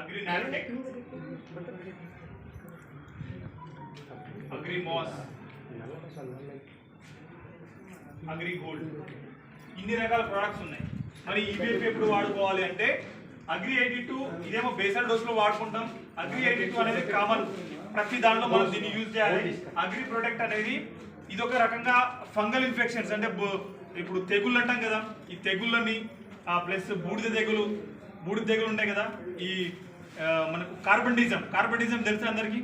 Agri nanotech. Agri mass. Agri gold. ఇన్ని రకాల products ఉన్నాయి. మరి ఈపీఎఫ్ ఎప్పుడు వాడుకోవాలి అంటే అగ్రి ఎయిటీ టూ ఇదేమో బేసల్ డోస్లో వాడుకుంటాం. అగ్రి ఎయిటీ టూ అనేది కామన్ ప్రతి దాంట్లో మనం దీన్ని యూజ్ చేయాలి. అగ్రి ప్రొడక్ట్ అనేది ఇది ఒక రకంగా ఫంగల్ ఇన్ఫెక్షన్స్ అంటే ఇప్పుడు తెగుళ్ళు అంటాం కదా. ఈ తెగుళ్ళని ప్లస్ బూడిద తెగులు మూడు తెగులు ఉంటాయి కదా ఈ మనకు కార్బన్డిజం కార్బన్డిజం తెలుసా అందరికీ?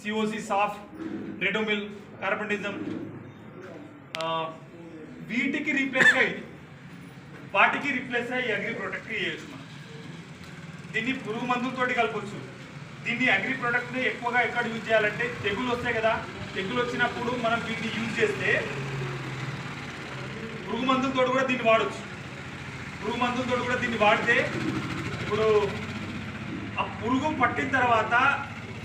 సిఓసి సాఫ్ రెడోమిల్ కార్బన్డిజం వీటికి రీప్లేస్ అయ్యి వాటికి రీప్లేస్ అయ్యి అగ్రి ప్రొడక్ట్ చేయొచ్చు మనం. దీన్ని పురుగు మందులతోటి కలపొచ్చు. దీన్ని అగ్రి ప్రొడక్ట్ని ఎక్కువగా ఎక్కడ యూజ్ చేయాలంటే తెగులు వస్తాయి కదా తెగులు వచ్చినప్పుడు మనం వీటిని యూజ్ చేస్తే పురుగు మందులతో కూడా దీన్ని వాడచ్చు. పురుగు మందులతో కూడా దీన్ని వాడితే ఇప్పుడు ఆ పురుగు పట్టిన తర్వాత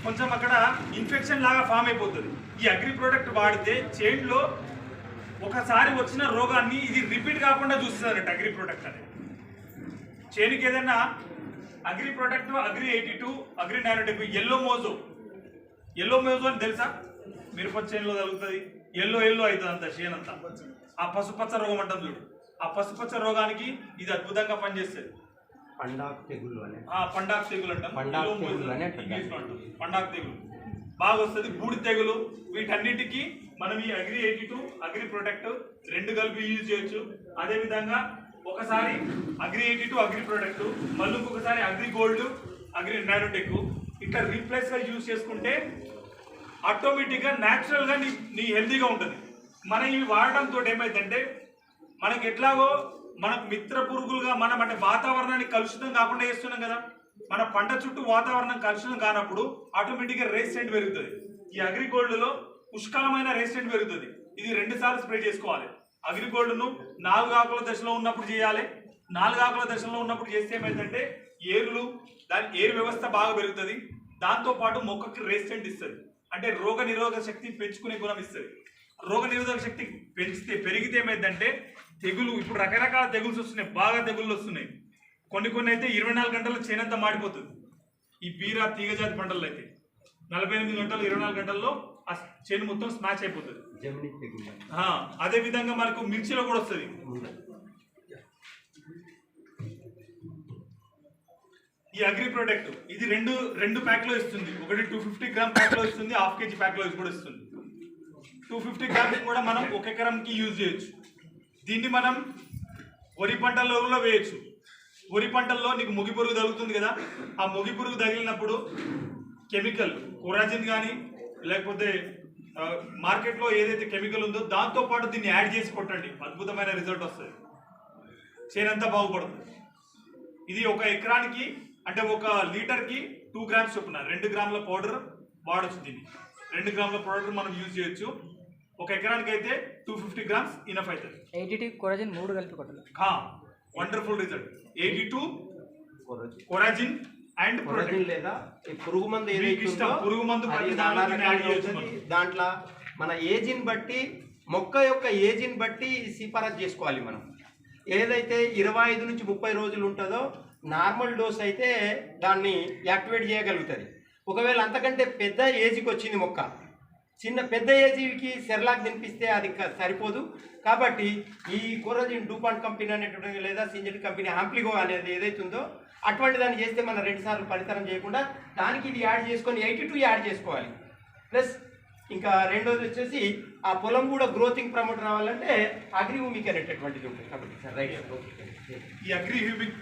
కొంచెం అక్కడ ఇన్ఫెక్షన్ లాగా ఫామ్ అయిపోతుంది. ఈ అగ్రి ప్రోడక్ట్ వాడితే చేనులో ఒకసారి వచ్చిన రోగాన్ని ఇది రిపీట్ కాకుండా చూస్తుందన్నట్టు అగ్రి ప్రోడక్ట్ అనేది చేనుకి ఏదైనా agri product agri eighty two agri ninety yellow mojo yellow mojo అని తెలుసా? మిరప చేనులో తగులుతుంది ఎల్లో ఎల్లో అవుతుంది అంత చేను అంతా ఆ పసుపచ్చ రోగం అంటాం చూడు. ఆ పసుపచ్చ రోగానికి ఇది అద్భుతంగా పనిచేస్తుంది. పండాక్ తెగుళ్ళు అనే ఆ పండాక్ తెగులు అంటాం. పండాక్ తెగులు అని పండాక్ తెగులు బాగా వస్తుంది బూడి తెగులు. వీటన్నిటికీ మనం ఈ agri eighty two agri protect రెండు కలిపి యూజ్ చేయొచ్చు. అదే విధంగా ఒకసారి agri eighty two agri protect మళ్ళీ ఇంకొకసారి అగ్రి గోల్డ్ అగ్రి నానోటెక్ ఇట్లా రీప్లేస్గా యూజ్ చేసుకుంటే ఆటోమేటిక్గా న్యాచురల్గా నీ నీ హెల్తీగా ఉంటుంది. మనం ఇవి వాడడంతో ఏమైందంటే మనకి ఎట్లాగో మనకు మిత్ర పురుగులుగా మనం అంటే వాతావరణాన్ని కలుషితం కాకుండా చేస్తున్నాం కదా. మన పంట చుట్టూ వాతావరణం కలుషితం కానప్పుడు ఆటోమేటిక్గా రెసిస్టెంట్ పెరుగుతుంది. ఈ అగ్రిగోల్డ్లో పుష్కలమైన రెసిస్టెంట్ పెరుగుతుంది. ఇది రెండు సార్లు స్ప్రే చేసుకోవాలి. అగ్రిగోల్డ్ను నాలుగు ఆకుల దశలో ఉన్నప్పుడు చేయాలి. నాలుగు ఆకుల దశలో ఉన్నప్పుడు చేస్తే ఏమైందంటే ఏరులు దాని ఏరు వ్యవస్థ బాగా పెరుగుతుంది. దాంతో పాటు మొక్కకి రెసిస్టెంట్ ఇస్తుంది. అంటే రోగ నిరోధక శక్తి పెంచుకునే గుణం ఇస్తుంది. రోగ నిరోధక శక్తి పెంచితే పెరిగితే ఏమైందంటే తెగులు ఇప్పుడు రకరకాల తెగులు వస్తున్నాయి బాగా తెగుళ్ళు వస్తున్నాయి. కొన్ని కొన్ని అయితే ఇరవై నాలుగు గంటల్లో చేనంతా మాడిపోతుంది. ఈ బీరా తీగజాతి పంటల్లో అయితే. నలభై ఎనిమిది గంటలు ఇరవై నాలుగు గంటల్లో ఆ చేను మొత్తం స్మాచ్ అయిపోతుంది. అదే విధంగా మనకు మిర్చిలో కూడా వస్తుంది. ఈ అగ్రి ప్రొడక్ట్ ఇది రెండు రెండు ప్యాక్లో ఇస్తుంది. ఒకటి టూ ఫిఫ్టీ గ్రామ్ ప్యాక్లో ఇస్తుంది హాఫ్ కేజీ ప్యాక్లో కూడా ఇస్తుంది. టూ ఫిఫ్టీ గ్రామ్స్ కూడా మనం ఒక ఎకరంకి యూజ్ చేయొచ్చు. దీన్ని మనం వరి పంటల్లో కూడా వేయచ్చు. వరి పంటల్లో నీకు ముగి పురుగు తగులుతుంది కదా ఆ ముగి పురుగు తగిలినప్పుడు కెమికల్ కొరాజిన్ కానీ లేకపోతే మార్కెట్లో ఏదైతే కెమికల్ ఉందో దాంతో పాటు దీన్ని యాడ్ చేసి కొట్టండి. అద్భుతమైన రిజల్ట్ వస్తుంది. చేనంతా బాగుపడుతుంది. ఇది ఒక ఎకరానికి అంటే ఒక లీటర్కి టూ గ్రామ్స్ చొప్పున రెండు గ్రాముల పౌడర్ వాడచ్చు దీన్ని. రెండు గ్రాముల పౌడర్ మనం యూజ్ చేయొచ్చు. ఒక ఎకరానికి అయితే టూ ఫిఫ్టీ గ్రామ్స్ ఇనఫ్ అవుతుంది. ఎయిటీ కొరజిన్ మూడు కలిపి కొట్టాలి. Wonderful result eighty two Coragen. Coragen and Coragen లేదా? పురుగు మందు ఏదైతే పురుగు మందు. దాంట్లో మన ఏజిని బట్టి మొక్క యొక్క ఏజిని బట్టి సిఫారసు చేసుకోవాలి మనం. ఏదైతే ఇరవై ఐదు నుంచి ముప్పై రోజులు ఉంటుందో నార్మల్ డోస్ అయితే దాన్ని యాక్టివేట్ చేయగలుగుతుంది. ఒకవేళ అంతకంటే పెద్ద ఏజ్కి వచ్చింది మొక్క చిన్న పెద్ద ఏజీకి సెర్లాక్ తినిపిస్తే అది సరిపోదు. కాబట్టి ఈ కొరజిన్ డూపాంట్ కంపెనీ అనేటువంటి లేదా సింజెట్ కంపెనీ ఆంప్లిగో అనేది ఏదైతే ఉందో అటువంటి దాన్ని చేస్తే మనం రెండుసార్లు సార్లు చేయకుండా దానికి ఇది యాడ్ చేసుకొని ఎయిటీ టూ యాడ్ చేసుకోవాలి. ప్లస్ ఇంకా రెండోది వచ్చేసి ఆ పొలం కూడా గ్రోతింగ్ ప్రమోట్ రావాలంటే అగ్రిహూమిక్ అనేటటువంటిది ఉంటుంది. కాబట్టి సార్ రైట్ ఈ అగ్రిహూమిక్